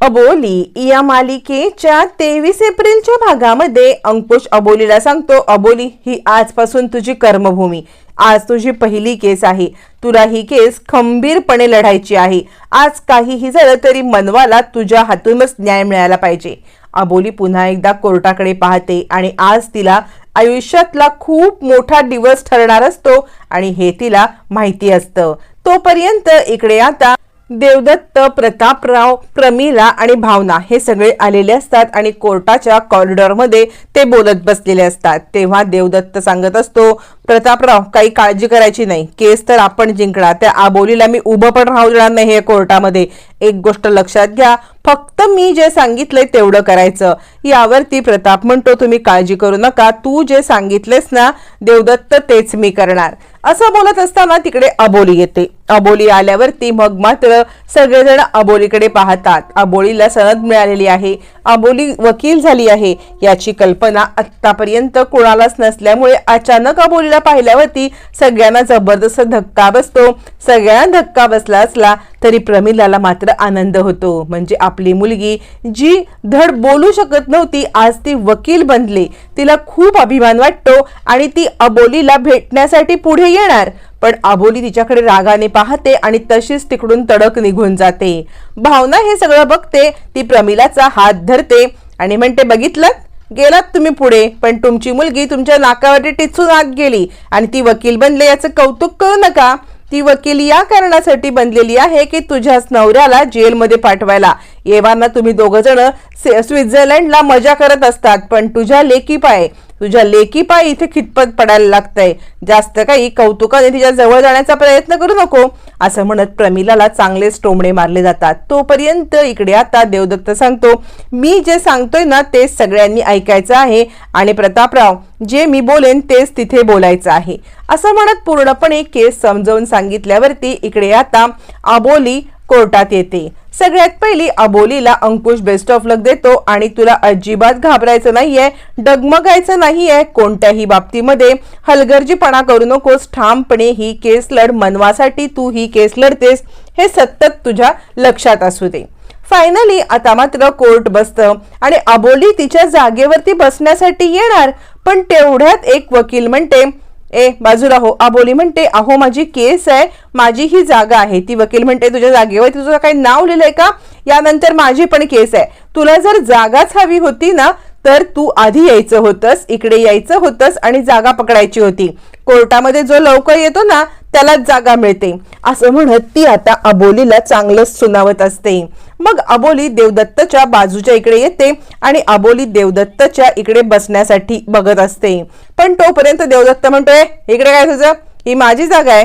अबोली या मालिकेच्या तेवीस एप्रिलच्या भागामध्ये अंकुश अबोलीला सांगतो अबोली ही आजपासून तुझी कर्मभूमी. आज तुझी पहिली केस आहे. तुला ही केस खंबीरपणे लढायची आहे. आज काहीही झालं तरी मनवाला तुझ्या हातूनच न्याय मिळाला पाहिजे. अबोली पुन्हा एकदा कोर्टाकडे पाहते आणि आज तिला आयुष्यातला खूप मोठा दिवस ठरणार असतो आणि हे तिला माहिती असतं. तोपर्यंत इकडे आता देवदत्त प्रतापराव प्रमिला आणि भावना हे सगळे आलेले असतात आणि कोर्टाच्या कॉरिडॉरमध्ये ते बोलत बसलेले असतात. तेव्हा देवदत्त सांगत असतो प्रतापराव काही काळजी करायची नाही. केस तर आपण जिंकणार. त्या आबोलीला मी उभं पण राहू देणार नाही हे कोर्टामध्ये. एक गोष्ट लक्षात घ्या. फक्त मी जे सांगितलंय तेवढं करायचं. यावरती प्रताप म्हणतो तुम्ही काळजी करू नका. तू जे सांगितलेस ना देवदत्त तेच मी करणार. असं बोलत असताना तिकडे अबोली येते. अबोली आल्यावरती मग मात्र सगळेजण अबोलीकडे पाहतात. अबोलीला सनद मिळालेली आहे. अबोली वकील झाली आहे. याची कल्पना आत्तापर्यंत कोणालाच नसल्यामुळे अचानक अबोलीला पाहिल्यावरती सगळ्यांना जबरदस्त धक्का बसतो. सगळ्यांना धक्का बसला असला तरी प्रमिलाला मात्र आनंद होतो. म्हणजे आपली मुलगी जी धड बोलू शकत नव्हती आज ती वकील बनली. तिला खूप अभिमान वाटतो आणि ती अबोलीला भेटण्यासाठी पुढे येणार. पण आबोली तिच्याकडे रागाने पाहते आणि तशीच तिकडून तडक निघून जाते. भावना हे सगळं बघते ती प्रमिलाचा हात धरते आणि म्हणते बघितलं? गेलात तुम्ही पुढे पण तुमची मुलगी तुमच्या नाकावरती टिचून आत गेली आणि ती वकील बनले याचं कौतुक करू नका. ती वकील या कारणासाठी बनलेली आहे की तुझ्याच नवऱ्याला जेलमध्ये पाठवायला. येवाना तुम्ही दोघ जण स्वित्झर्लंडला मजा करत असतात पण तुझ्या लेकी पाय तुझ्या लेकी पाय इथे खितपत पडायला लागतंय. जास्त काही कौतुकाने तिच्या जवळ जाण्याचा प्रयत्न करू नको असं म्हणत प्रमिलाला चांगलेच टोमणे मारले जातात. तोपर्यंत इकडे आता देवदत्त सांगतो मी जे सांगतोय ना तेच सगळ्यांनी ऐकायचं आहे आणि प्रतापराव जे मी बोलेन तेच तिथे बोलायचं आहे. असं म्हणत पूर्णपणे केस समजावून सांगितल्यावरती इकडे आता आबोली कोर्टात येते. सगळ्यात पहिली अबोलीला अंकुश बेस्ट ऑफ लक देतो आणि तुला अजिबात घाबरायचं नाहीये डगमगायचं नाहीये कोणत्याही बाबतीमध्ये. हलगर्जीपणा करू नकोस ठामपणे ही केस लढ मनवासाठी तू ही केस लढतेस हे सतत तुझ्या लक्षात असू दे. फायनली आता मात्र कोर्ट बसतं आणि अबोली तिच्या जागेवरती बसण्यासाठी येणार पण तेवढ्यात एक वकील म्हणते ए बाजूला हो. आबोली म्हणते अहो माझी केस आहे माझी ही जागा आहे. ती वकील म्हणते तुझ्या जागेवर तुझं काही नाव लिहिलंय का? यानंतर माझी पण केस आहे. तुला जर जागाच हवी होती ना तर तू आधी यायचं होतंस इकडे यायचं होतंस आणि जागा पकडायची होती. कोर्टामध्ये जो लवकर येतो ना त्यालाच जागा मिळते. असं म्हणत ती आता अबोलीला चांगलंच सुनावत असते. मग अबोली देवदत्तच्या बाजूच्या इकडे येते आणि अबोली देवदत्तच्या इकडे बसण्यासाठी बघत असते. पण तोपर्यंत देवदत्त म्हणतोय इकडे काय तुझं? ही माझी जागा आहे.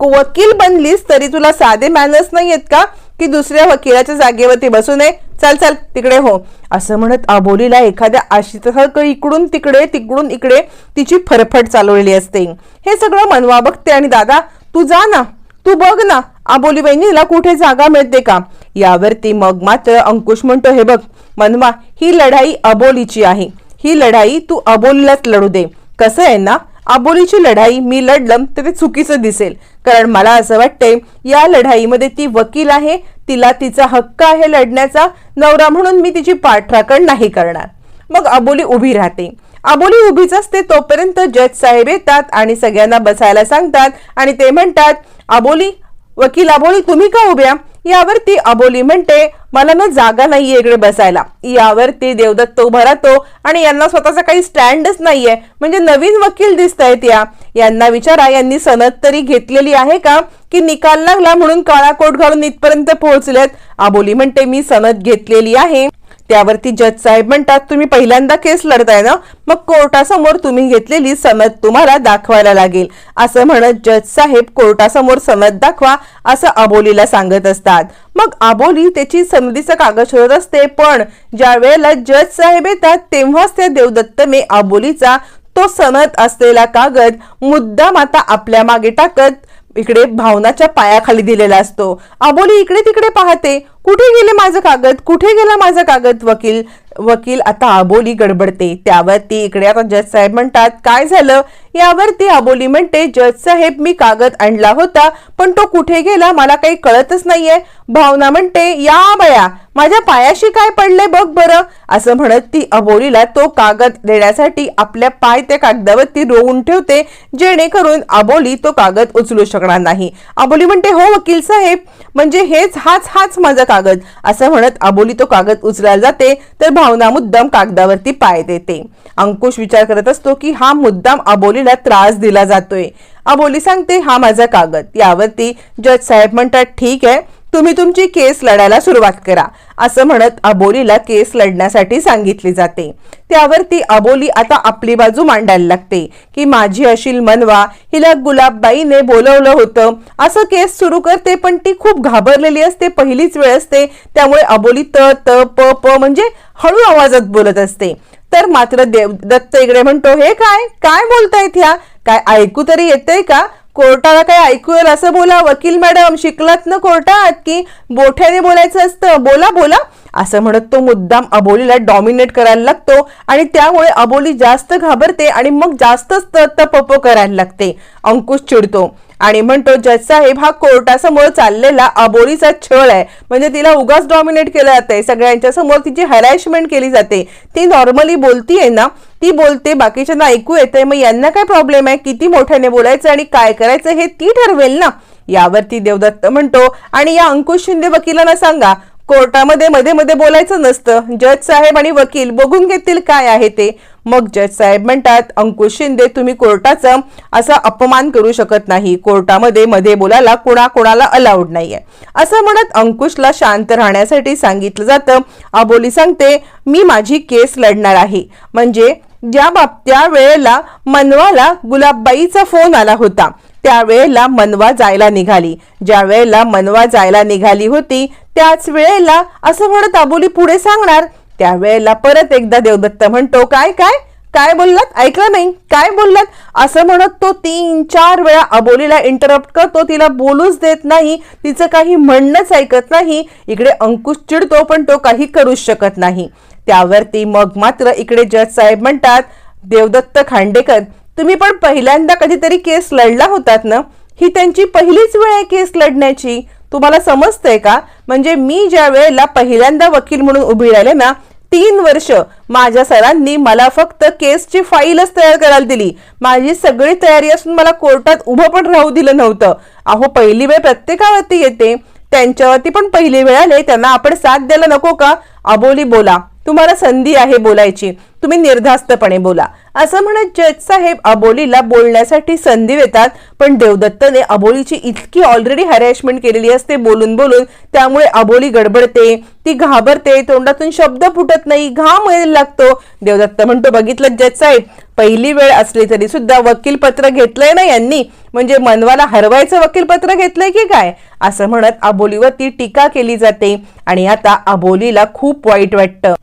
वकील बनलीस तरी तुला साधे मॅनर्स नाही आहेत का? की दुसऱ्या वकिलाच्या जागेवरती बसू नये. चल चल तिकडे हो. असं म्हणत अबोलीला एखाद्या आशितासारखं इकडून तिकडे तिकडून इकडे तिची फरफट चालवलेली असते. हे सगळं मनवा बघते आणि दादा तू जा ना. तू बघ ना आबोली बहिणीला कुठे जागा मिळते का? यावरती मग मात्र अंकुश म्हणतो हे बघ मनवा ही लढाई अबोलीची आहे. ही लढाई तू अबोलीलाच लढू दे. कसं आहे ना अबोलीची लढाई मी लढलं तर ते चुकीचं दिसेल. कारण मला असं वाटतंय या लढाईमध्ये ती वकील आहे तिला तिचा हक्क आहे लढण्याचा नवरा म्हणून मी तिची पाठराखण नाही करणार. मग अबोली उभी राहते. अबोली उभीच असते तोपर्यंत जज साहेब येतात आणि सगळ्यांना बसायला सांगतात आणि ते म्हणतात अबोली वकील अबोली तुम्ही का उभ्या? यावरती अबोली म्हणते मला ना जागा नाहीये इकडे बसायला. यावरती देवदत्त उभा राहतो आणि यांना स्वतःचा काही स्टँडच नाहीये. म्हणजे नवीन वकील दिसत आहेत या. यांना विचारा यांनी सनद तरी घेतलेली आहे का? की निकाल लागला म्हणून काळा कोट घालून इथपर्यंत पोहोचलेत. आबोली म्हणते मी सनद घेतलेली आहे. त्यावरती जज साहेब म्हणतात तुम्ही पहिल्यांदा केस लढताय ना मग कोर्टासमोर तुम्ही घेतलेली सनद तुम्हाला दाखवायला लागेल. असं म्हणत जज साहेब कोर्टासमोर सनद दाखवा असं अबोलीला सांगत असतात. मग अबोली त्याची सनदीचं कागद शोधत असते पण ज्या वेळेला जज साहेब येतात तेव्हाच त्या देवदत्तने अबोलीचा तो सनद असलेला कागद मुद्दाम आता आपल्या मागे टाकत इकडे भावनाच्या पायाखाली दिलेला असतो. अबोली इकडे तिकडे पाहते. कुठे गेले माझं कागद? कुठे गेला माझा कागद वकील? वकील आता अबोली गडबडते. त्यावरती इकडे आता जज साहेब म्हणतात काय झालं? यावरती अबोली म्हणते जज साहेब मी कागद आणला होता पण तो कुठे गेला मला काही कळतच नाहीये. भावना म्हणते या बया माझ्या पायाशी काय पडले बघ बरं. असं म्हणत ती अबोलीला तो कागद देण्यासाठी आपल्या पाय त्या कागदावरती रोवून ठेवते जेणेकरून अबोली तो कागद उचलू शकणार नाही. अबोली म्हणते हो वकील साहेब म्हणजे हेच हाच हाच माझा कागद कागद. असं म्हणत अबोली तो कागद उचलायला जाते तर भावना मुद्दाम कागदावरती पाय देते. अंकुश विचार करत असतो की हा मुद्दाम अबोलीला त्रास दिला जातोय. अबोली सांगते हा माझा कागद. यावरती जज साहेब म्हणतात ठीक आहे. तुम्ही तुमची केस लढायला सुरुवात करा असं म्हणत अबोलीला केस लढण्यासाठी सांगितली जाते. त्यावर ती अबोली आता आपली बाजू मांडायला लागते की माझी अशील मनवा हिला गुलाबबाईने बोलवलं होतं. असं केस सुरू करते पण ती खूप घाबरलेली असते पहिलीच वेळ असते त्यामुळे अबोली त त प प म्हणजे हळू आवाजात बोलत असते. तर मात्र देव दत्त इकडे म्हणतो हे काय? काय बोलतायत ह्या? काय ऐकू तरी येतंय का? कोर्टाला काय ऐकू येईल असं बोला. वकील मॅडम शिकलात ना कोर्टात? की बोठ्याने बोलायचं असतं? बोला बोला. असं म्हणत तो मुद्दाम अबोलीला डॉमिनेट करायला लागतो आणि त्यामुळे अबोली जास्त घाबरते आणि मग जास्तच त पप करायला लागते. अंकुश चिडतो. आणि म्हणतो जज साहेब हा कोर्टासमोर चाललेला अबोरीचा छळ आहे. म्हणजे तिला उगाच डॉमिनेट केलं जाते सगळ्यांच्या समोर तिची हॅरॅशमेंट केली जाते. ती नॉर्मली बोलतीये ना ती बोलते बाकीच्यांना ऐकू येते मग यांना काय प्रॉब्लेम आहे? किती मोठ्याने बोलायचं आणि काय करायचं हे ती ठरवेल ना. यावरती देवदत्त म्हणतो आणि या अंकुश शिंदे वकिलांना सांगा कोर्टामध्ये मध्ये मध्ये बोलायचं नसतं. जज साहेब आणि वकील बघून घेतील काय आहे ते. मग जज साहेब म्हणतात अंकुश शिंदे तुम्ही कोर्टाचा असा अपमान करू शकत नाही. कोर्टामध्ये मध्ये बोलायला कुणा कोणाला अलाउड नाहीये. असं म्हणत अंकुशला शांत राहण्यासाठी सांगितलं जातं. अबोली सांगते मी माझी केस लढणार आहे. म्हणजे ज्या बाब त्या वेळेला मनवाला गुलाबबाईचा फोन आला होता. त्यावेळेला मनवा जायला निघाली. ज्या वेळेला मनवा जायला निघाली होती त्याच वेळेला असं म्हणत आबोली पुढे सांगणार. त्यावेळेला परत एकदा देवदत्त म्हणतो काय काय? काय बोललात? ऐकलं नाही. काय बोललात? असं म्हणत तो तीन चार वेळा अबोलीला इंटरप्ट करतो. तिला बोलूच देत नाही. तिचं काही म्हणणंच ऐकत नाही. इकडे अंकुश चिडतो पण तो काही करूच शकत नाही. त्यावरती मग मात्र इकडे जज साहेब म्हणतात देवदत्त खांडेकर तुम्ही पण पहिल्यांदा कधीतरी केस लढला होतात ना? ही त्यांची पहिलीच वेळ आहे केस लढण्याची. तुम्हाला समजतंय का? म्हणजे मी ज्या वेळेला पहिल्यांदा वकील म्हणून उभी राहिले ना तीन वर्ष माझ्या सरांनी मला फक्त केसची फाईलच तयार करायला दिली. माझी सगळी तयारी असून मला कोर्टात उभं पण राहू दिलं नव्हतं. अहो पहिली वेळ प्रत्येकावरती येते. त्यांच्यावरती पण पहिली वेळ आले. त्यांना आपण साथ द्यायला नको का? अबोली बोला. तुम्हाला संधी आहे बोलायची. तुम्ही निर्धास्तपणे बोला. असं म्हणत जज साहेब अबोलीला बोलण्यासाठी संधी देतात पण देवदत्तने अबोलीची इतकी ऑलरेडी हॅरॅशमेंट केलेली असते बोलून बोलून त्यामुळे अबोली गडबडते ती घाबरते तोंडातून शब्द फुटत नाही घाम यायला लागतो. देवदत्त म्हणतो बघितलं जज साहेब पहिली वेळ असली तरी सुद्धा वकीलपत्र घेतलंय ना यांनी? म्हणजे मनवाला हरवायचं वकीलपत्र घेतलंय की काय? असं म्हणत अबोलीवरती टीका केली जाते. आणि आता अबोलीला खूप वाईट वाटतं.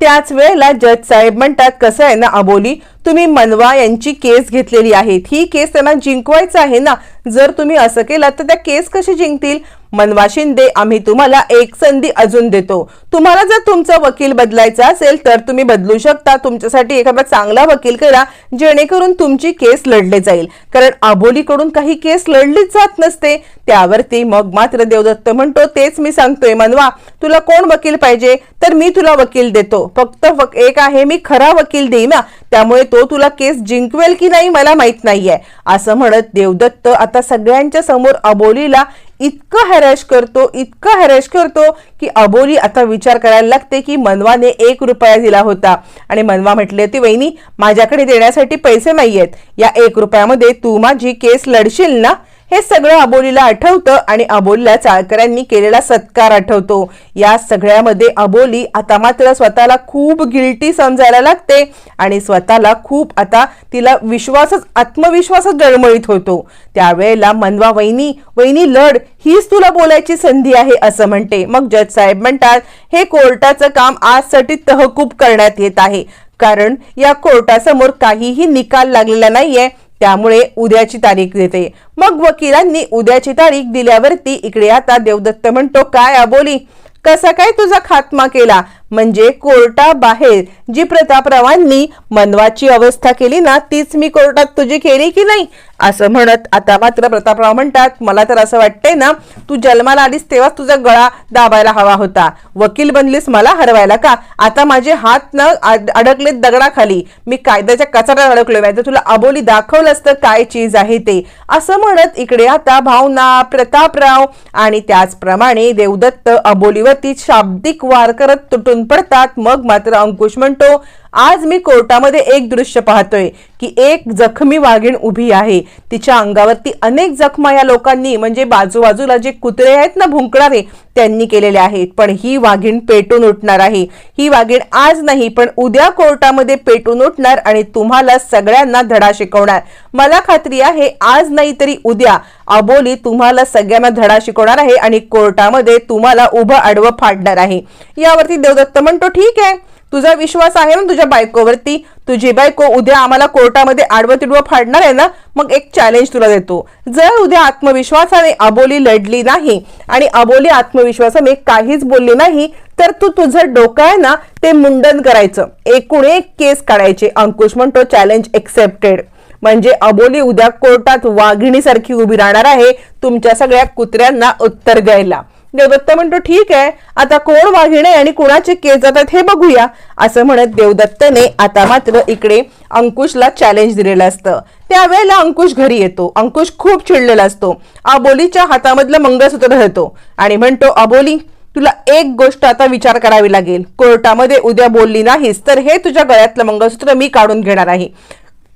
त्याच वेळेला जज साहेब म्हणतात कसं आहे ना अबोली? तुम्ही मनवा यांची केस घेतलेली आहे ही केस त्यांना जिंकवायचं आहे ना? जर तुम्ही असं केलं तर त्या केस कशी जिंकतील? मनवा शिंदे आम्ही तुम्हाला एक संधी अजून देतो. तुम्हाला जर तुमचा वकील बदलायचा असेल तर तुम्ही बदलू शकता. तुमच्यासाठी एखादा चांगला वकील करा जेणेकरून तुमची केस लढले जाईल. कारण आबोलीकडून काही केस लढलीच जात नसते. त्यावरती मग मात्र देवदत्त म्हणतो तेच मी सांगतोय मनवा तुला कोण वकील पाहिजे? तर मी तुला वकील देतो. फक्त एक आहे मी खरा वकील देईन ना. त्यामुळे तो तुला केस जिंकवेल की नाही मला माहीत नाहीये. असं म्हणत देवदत्त आता सगळ्यांच्या समोर अबोलीला इतकं हॅरॅश करतो इतकं हॅरॅश करतो की अबोली आता विचार करायला लागते की मनवाने एक रुपया दिला होता. आणि मनवा म्हटले होते वहिनी माझ्याकडे देण्यासाठी पैसे नाहीयेत. या एक रुपयामध्ये तू माझी केस लढशील ना? हे सगळं अबोलीला आठवतं आणि अबोलीला चाळकऱ्यांनी केलेला सत्कार आठवतो. या सगळ्यामध्ये अबोली आता मात्र स्वतःला खूप गिल्टी समजायला लागते आणि स्वतःला खूप आता तिला विश्वासच आत्मविश्वासच डळमळीत होतो. त्यावेळेला मनवा वहिनी वहिनी लढ हीच तुला बोलायची संधी आहे असं म्हणते. मग जज साहेब म्हणतात हे कोर्टाचं काम आजसाठी तहकूब करण्यात येत आहे. कारण या कोर्टासमोर काहीही निकाल लागलेला नाहीये. त्यामुळे उद्याची तारीख देते. मग वकिलांनी उद्याची तारीख दिल्यावरती इकडे आता देवदत्त म्हणतो काय अबोली कसा काय तुझा खात्मा केला? म्हणजे कोर्टाबाहेर. जी प्रतापरावांनी मनवाची अवस्था केली ना तीच मी कोर्टात तुझी केली की नाही? असं म्हणत आता मात्र प्रतापराव म्हणतात मला तर असं वाटतंय ना तू जन्माला आलीस तेव्हाच तुझा गळा दाबायला हवा होता. वकील बनलीस मला हरवायला का? आता माझे हात न अड- अडकलेत दगडाखाली. मी कायद्याच्या कचऱ्यात अडकलो आहे तर तुला अबोली दाखवलं असतं काय चीज आहे ते? असं म्हणत इकडे आता भावना प्रतापराव आणि त्याचप्रमाणे देवदत्त अबोलीवरती शाब्दिक वार करत तुटून पडतात. मग मात्र अंकुश म्हणतो आज मी कोर्टामध्ये एक दृश्य पाहतोय की एक जखमी वाघीण उभी आहे. तिच्या अंगावरती अनेक जखमा या लोकांनी म्हणजे बाजूबाजूला जे कुत्रे आहेत ना भुंकणारे त्यांनी केलेले आहेत. पण ही वाघीण पेटून उठणार आहे. ही वाघीण आज नाही पण उद्या कोर्टामध्ये पेटून उठणार आणि तुम्हाला सगळ्यांना धडा शिकवणार. मला खात्री आहे आज नाही तरी उद्या अबोली तुम्हाला सगळ्यांना धडा शिकवणार आहे आणि कोर्टामध्ये तुम्हाला उभं आडवं फाडणार आहे. यावरती देवदत्त म्हणतो ठीक आहे. तुझा विश्वास आहे ना तुझ्या बायकोवरती? तुझी बायको उद्या आम्हाला कोर्टामध्ये आडवं तिडवं फाडणार आहे ना मग एक चॅलेंज तुला देतो. जर उद्या आत्मविश्वासाने अबोली लढली नाही आणि अबोली आत्मविश्वासाने काहीच बोलली नाही तर तू तुझं डोकं आहे ना ते मुंडन करायचं. एकूण एक केस काढायचे. अंकुश म्हणतो चॅलेंज एक्सेप्टेड म्हणजे अबोली उद्या कोर्टात वाघिणीसारखी उभी राहणार आहे तुमच्या सगळ्या कुत्र्यांना उत्तर द्यायला. देवदत्त म्हणतो ठीक आहे आता कोण वाघिणे आणि कुणाचे केस जातात हे बघूया. असं म्हणत देवदत्तने आता मात्र इकडे अंकुशला चॅलेंज दिलेलं असतं. त्यावेळेला अंकुश घरी येतो. अंकुश खूप चिडलेला असतो. अबोलीच्या हातामधलं मंगळसूत्र धरतो आणि म्हणतो अबोली तुला एक गोष्ट आता विचार करावी लागेल. कोर्टामध्ये उद्या बोलली नाहीस तर हे तुझ्या गळ्यातलं मंगळसूत्र मी काढून घेणार आहे.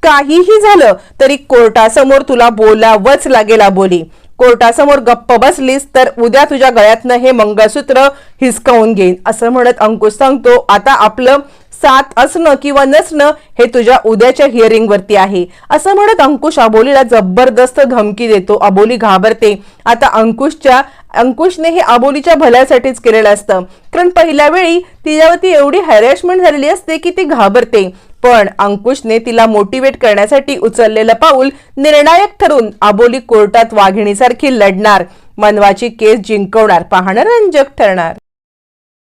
काहीही झालं तरी कोर्टासमोर तुला बोलावंच लागेल अबोली. कोर्टासमोर गप्प बसलीस तर उद्या तुझ्या गळ्यातनं हे मंगळसूत्र हिसकावून घेईन. असं म्हणत अंकुश सांगतो आता आपलं साथ असणं किंवा नसणं हे तुझ्या उद्याच्या हिअरिंग वरती आहे. असं म्हणत अंकुश अबोलीला जबरदस्त धमकी देतो. अबोली घाबरते. आता अंकुशच्या अंकुशने हे अबोलीच्या भल्यासाठीच केलेलं असतं. कारण पहिल्या वेळी तिच्यावरती एवढी हॅरॅशमेंट झालेली असते की ती घाबरते. पण अंकुशने तिला मोटिवेट करण्यासाठी उचललेलं पाऊल निर्णायक ठरून आबोली कोर्टात वाघिणीसारखी लढणार. मनवाची केस जिंकवणार पाहणं रंजक ठरणार.